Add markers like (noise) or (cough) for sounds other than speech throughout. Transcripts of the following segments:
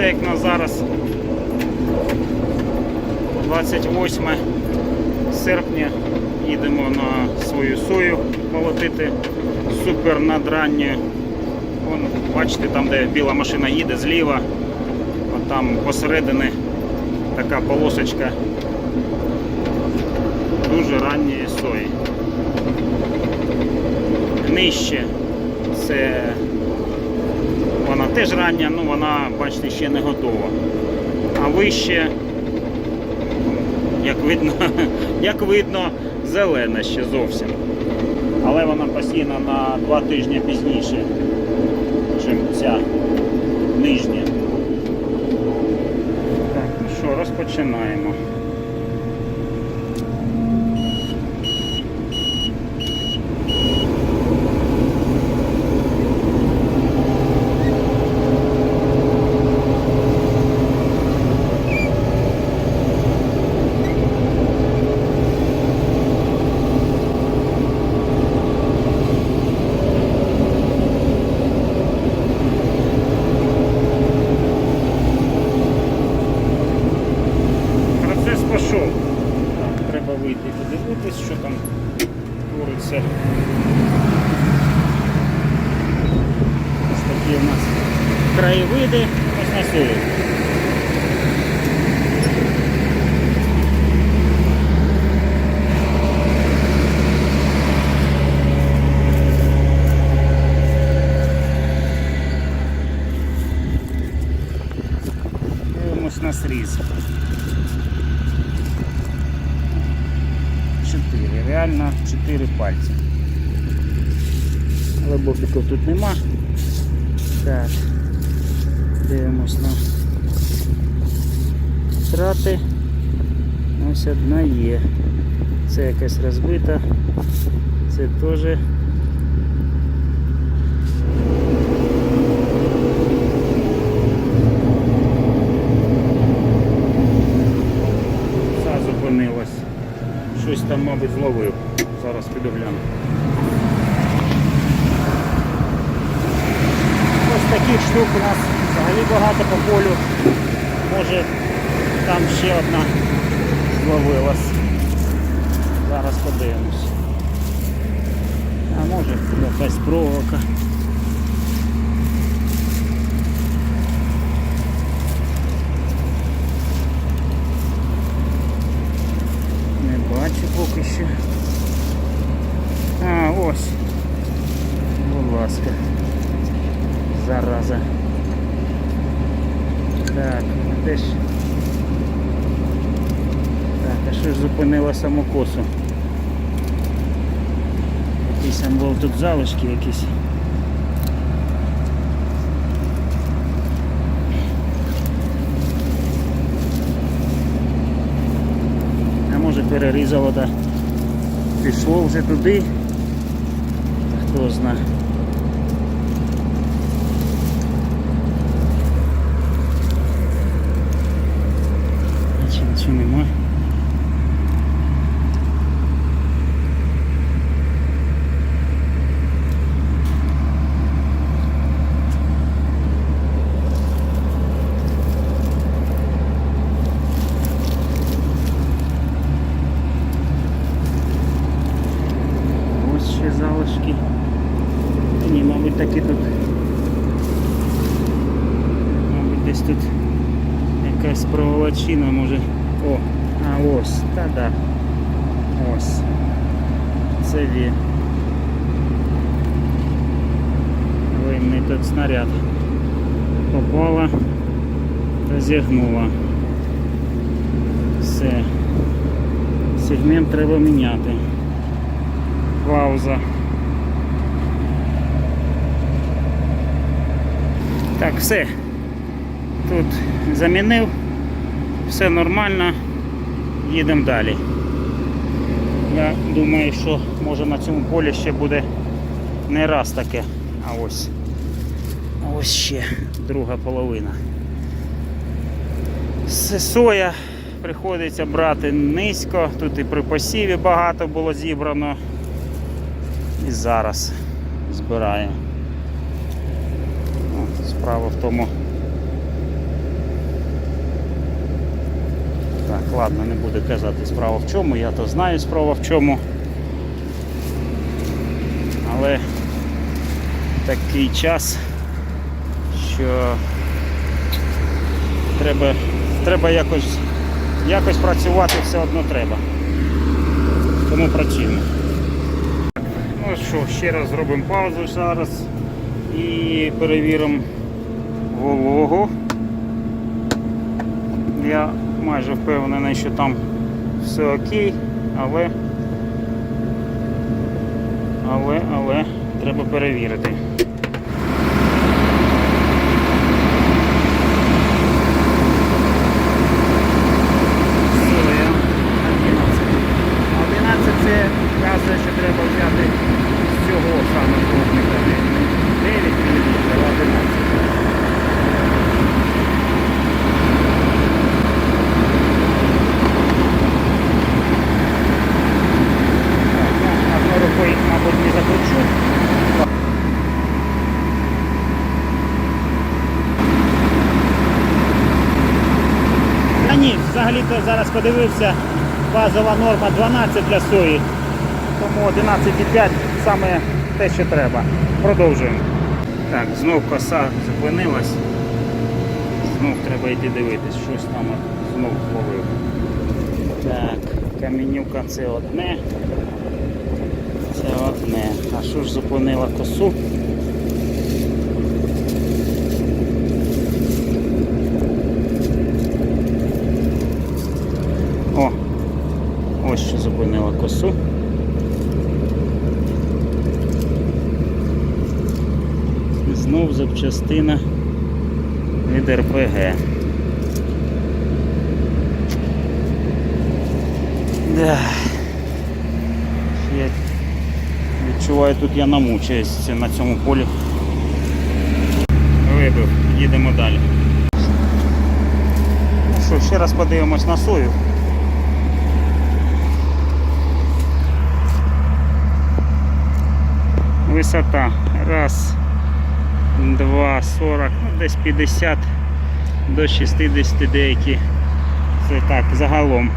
Це як на зараз 28 серпня їдемо на свою сою молотити супер надранню. Вон, бачите, там, де біла машина їде зліва, а там посередині така полосочка дуже ранньої сої. Нижче це теж рання, ну вона, бачите, ще не готова. А вище, як видно, (laughs) як видно, зелена ще зовсім. Але вона постійно на два тижні пізніше, ніж ця нижня. Так, ну що, розпочинаємо. Процес пішов. Так, треба вийти і подивитись, що там твориться. Ось такі у нас краєвиди. Ось на селі. Дивимось на сріз. Чотири. Реально чотири пальці. Але бобіків тут нема. Так. Дивимось на втрати. Ось одна є. Це якась розбита. Це теж. Зупинилось. Щось там, мабуть, зловив. Зараз піду. Таких штук у нас взагалі багато по полю. Може там ще одна зловилась. Зараз подивимось. А може якась проволока. Не бачу поки що. А, ось. Будь ласка. Зараза. Так, а де ж? Так, а що ж зупинило самокосу? Якийсь там був тут залишки якісь. А може перерізало та пішло вже туди. Хто знає. Нічого, нічого нема. Ось ще залишки. Та Ні, мабуть, такі тут. Мабуть, десь тут якась проволочина може. О, а ось, та да. Ось. Це він. Винний тут снаряд. Попала та. Все. Сегмент треба міняти. Пауза. Так, все. Тут замінив, все нормально, їдемо далі. Я думаю, що може на цьому полі ще буде не раз таке. А ось. Ось ще друга половина. Соя приходиться брати низько, тут і при посіві багато було зібрано. І зараз збираю. От, Справа в тому, ладно, не буду казати справа в чому, я то знаю справа в чому. Але такий час, що треба, треба якось, якось працювати все одно треба. Тому працюємо. Ну що, ще раз зробимо паузу зараз і перевіримо вологу. Я майже впевнений, що там все окей, але але, але треба перевірити. Сили 11. 11 це каже, що треба взяти з цього саме пробника. Не 9 мм, а 11. Одною рукою, мабуть, не закручу. А ні, взагалі-то зараз подивився, базова норма 12 для сої. Тому 11,5 саме те, що треба. Продовжуємо. Так, знов коса зупинилась. Знов треба йти дивитись, щось там знов ловив. Так, камінюка це одне. Це одне. А що ж зупинила косу? О! Ось що косу. Знов запчастина від РПГ. Да. Я відчуваю, тут я намучаюсь на цьому полі. Вибив, їдемо далі. Ну що, ще раз подивимось на сою. Висота. Раз, два, сорок, ну десь 50 до 60 деякі. Це так, загалом.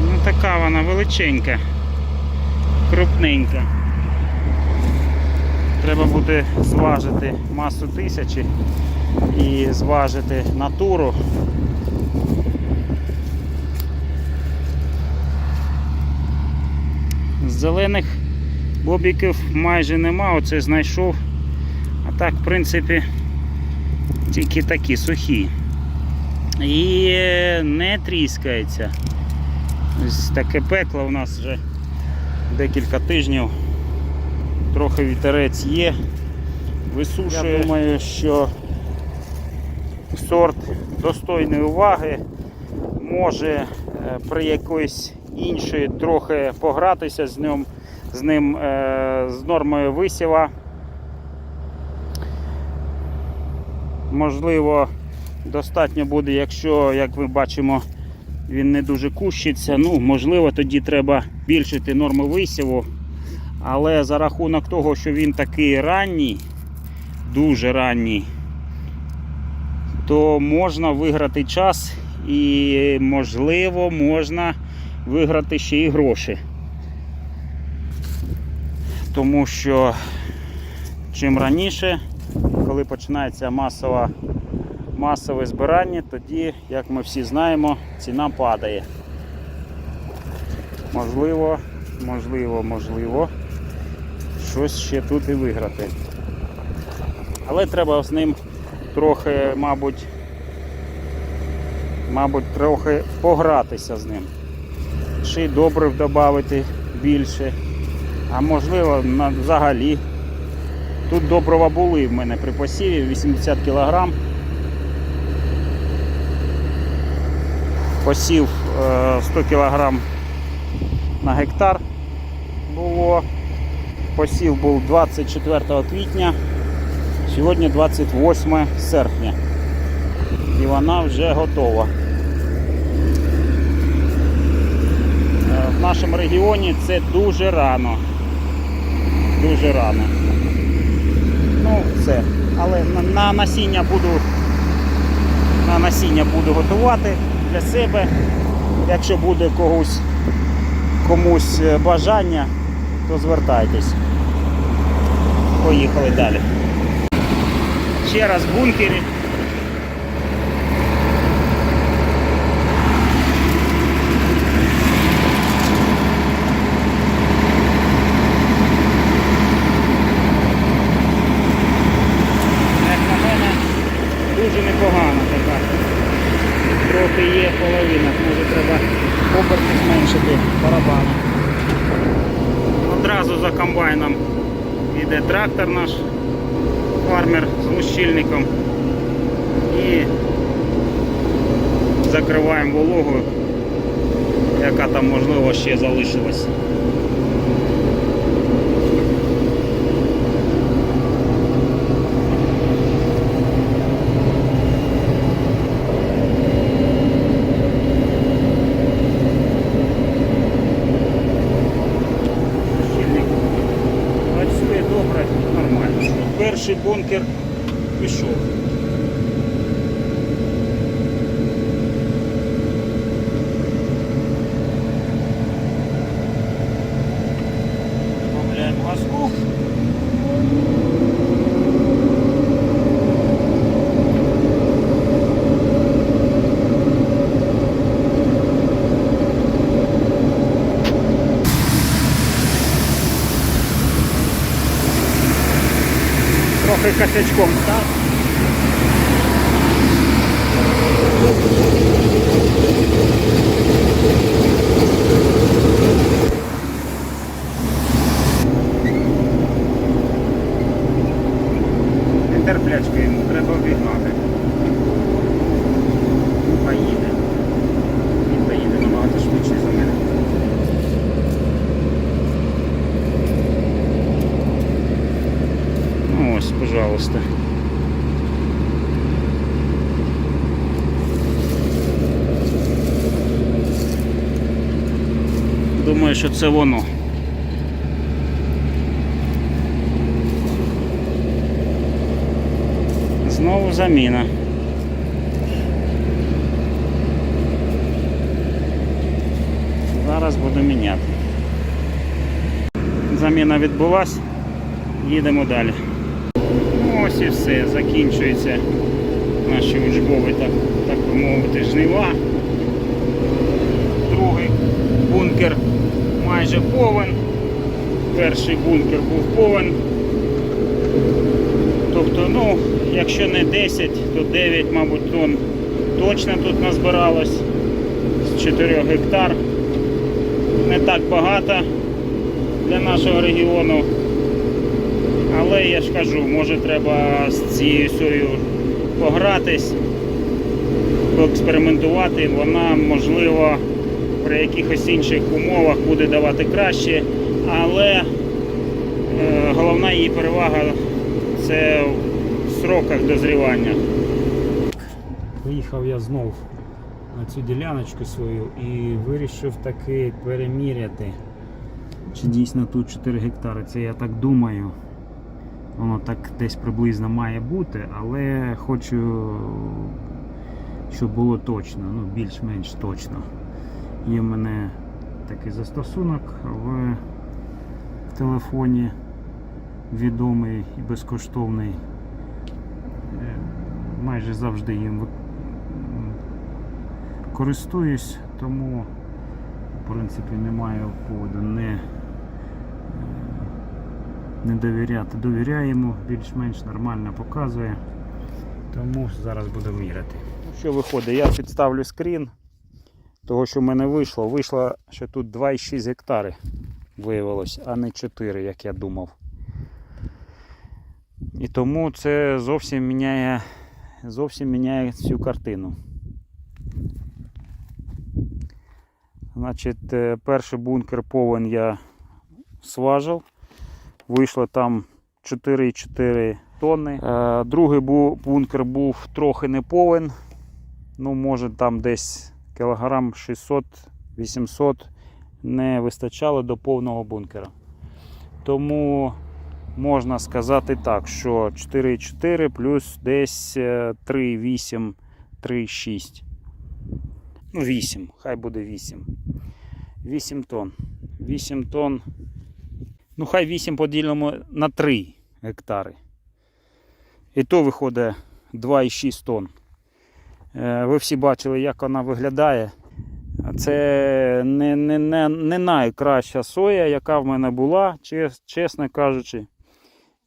Ну така вона величенька, крупненька. Треба буде зважити масу тисячі і зважити натуру. Зелених бобіків майже нема, оце знайшов. А так, в принципі, тільки такі сухі. І не тріскається. Ось таке пекло у нас вже декілька тижнів. Трохи вітерець є. Висушує. Я думаю, що сорт достойної уваги може е, при якоїсь іншій трохи погратися з ним, з ним е, з нормою висіва. Можливо, достатньо буде, якщо, як ми бачимо, він не дуже кущиться. Ну, можливо, тоді треба збільшити норму висіву. Але за рахунок того, що він такий ранній, дуже ранній, то можна виграти час і, можливо, можна виграти ще і гроші. Тому що чим раніше, коли починається масова, масове збирання, тоді, як ми всі знаємо, ціна падає. Можливо, можливо, можливо, щось ще тут і виграти. Але треба з ним трохи, мабуть, мабуть, трохи погратися з ним. Ще й добрив додати більше. А можливо, взагалі. Тут добрива були в мене при посіві 80 кг. Посів е, 100 кг на гектар було. Посів був 24 квітня, сьогодні 28 серпня. І вона вже готова. В нашому регіоні це дуже рано. Дуже рано. Ну, все. Але на, на насіння буду на насіння буду готувати для себе. Якщо буде когось комусь е, бажання, то звертайтесь. Поїхали далі. Ще раз в бункері. Як на мене, дуже непогана така. Трохи є половина, може треба оберти зменшити барабани. Одразу за комбайном йде трактор наш, фармер з лущильником. І закриваємо вологу, яка там можливо ще залишилась. Перший бункер пішов. Косячком став. Нетерплячка йому треба обігнати. Поїде. Він поїде набагато швидше за мене. Ну ось, пожалуйста. Думаю, що це воно. Знову заміна. Зараз буду міняти. Заміна відбулась. Їдемо далі. Ось і все, закінчується наші учбові, так, так би мовити, жнива. Другий бункер майже повен. Перший бункер був повен. Тобто, ну, якщо не 10, то 9, мабуть, тонн точно тут назбиралось з 4 гектар. Не так багато для нашого регіону. Але я ж кажу, може треба з цією сою погратись, поекспериментувати. Вона, можливо, при якихось інших умовах буде давати краще, але е, головна її перевага це в сроках дозрівання. Виїхав я знов на цю діляночку свою і вирішив таки переміряти, чи дійсно тут 4 гектари. Це я так думаю. Воно так десь приблизно має бути, але хочу, щоб було точно, ну більш-менш точно. Є в мене такий застосунок в телефоні відомий і безкоштовний. Е, Майже завжди їм користуюсь, тому в принципі немає поводу не, не довіряти. Довіряємо, більш-менш нормально показує. Тому зараз буду міряти. Що виходить? Я підставлю скрін того, що в мене вийшло. Вийшло, що тут 2,6 гектари виявилось, а не 4, як я думав. І тому це зовсім міняє, зовсім міняє цю картину. Значить, е, перший бункер повен я сважив. Вийшло там 4,4 тонни. Е, Другий бу- бункер був трохи не повен. Ну, може там десь кілограм 600-800 не вистачало до повного бункера. Тому можна сказати так, що 4,4 плюс десь е, 3,8, 3,6. Ну, 8, хай буде 8. 8 тонн. 8 тонн. Ну, хай 8 поділимо на 3 гектари. І то виходить 2,6 тонн. Е, Ви всі бачили, як вона виглядає. Це не, не, не, не найкраща соя, яка в мене була, чесно кажучи.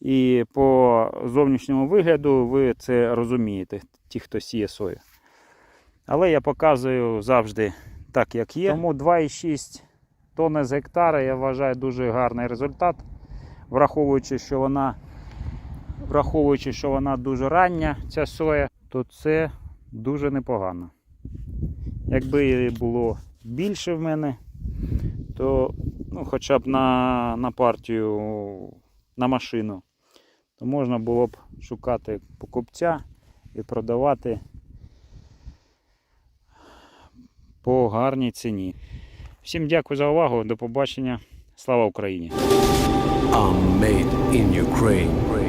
І по зовнішньому вигляду ви це розумієте, ті, хто сіє сою. Але я показую завжди так, як є. Тому 2,6 тонни з гектара я вважаю дуже гарний результат, враховуючи, що вона, враховуючи, що вона дуже рання, ця соя, то це дуже непогано. Якби її було більше в мене, то ну, хоча б на, на партію, на машину, то можна було б шукати покупця і продавати по гарній ціні. Всім дякую за увагу. До побачення. Слава Україні! I'm made in Ukraine.